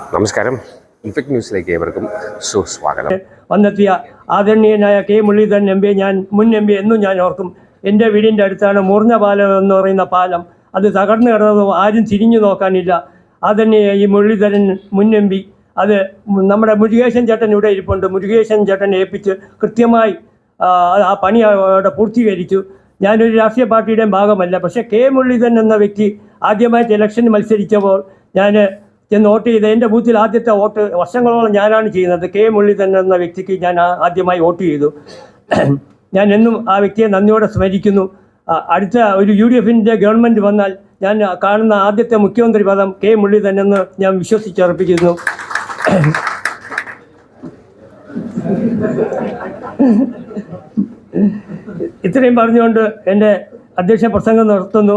നമസ്കാരം. ഇൻഫെക്ട് ന്യൂസിലേക്ക് ഏവർക്കും സുസ്വാഗതം. വന്നെത്തിയ ആദരണീയനായ കെ മുരളീധരൻ എം പി ഞാൻ മുൻ എം പി എന്നും ഞാൻ ഓർക്കും. എന്റെ വീടിന്റെ അടുത്താണ് മുറിഞ്ഞ പാലം എന്ന് പറയുന്ന പാലം. അത് തകർന്നു കിടന്നത് ആരും തിരിഞ്ഞു നോക്കാനില്ല. ആദരണീയ ഈ മുരളീധരൻ മുൻ എം പി അത് നമ്മുടെ മുരുകേശൻ ചേട്ടൻ ഇവിടെ ഇരിപ്പുണ്ട്. മുരുകേശൻ ചേട്ടനെ ഏൽപ്പിച്ച് കൃത്യമായി ആ, പണി അവിടെ പൂർത്തീകരിച്ചു. ഞാനൊരു രാഷ്ട്രീയ പാർട്ടിയുടെയും ഭാഗമല്ല. പക്ഷേ കെ മുരളീധരൻ എന്ന വ്യക്തി ആദ്യമായിട്ട് ഇലക്ഷൻ മത്സരിച്ചപ്പോൾ ഞാൻ ചെന്ന് വോട്ട് ചെയ്ത് എന്റെ ബൂത്തിൽ ആദ്യത്തെ വോട്ട് വർഷങ്ങളോളം ഞാനാണ് ചെയ്യുന്നത്. കെ മുരളീധരൻ എന്ന വ്യക്തിക്ക് ഞാൻ ആദ്യമായി വോട്ട് ചെയ്തു. ഞാൻ എന്നും ആ വ്യക്തിയെ നന്ദിയോടെ സ്മരിക്കുന്നു. അടുത്ത ഒരു യു ഡി എഫിന്റെ ഗവൺമെന്റ് വന്നാൽ ഞാൻ കാണുന്ന ആദ്യത്തെ മുഖ്യമന്ത്രി പദം കെ മുരളീധരൻ എന്ന് ഞാൻ വിശ്വസിച്ചർപ്പിക്കുന്നു ഇത്രയും പറഞ്ഞുകൊണ്ട് എന്റെ അധ്യക്ഷ പ്രസംഗം നിർത്തുന്നു.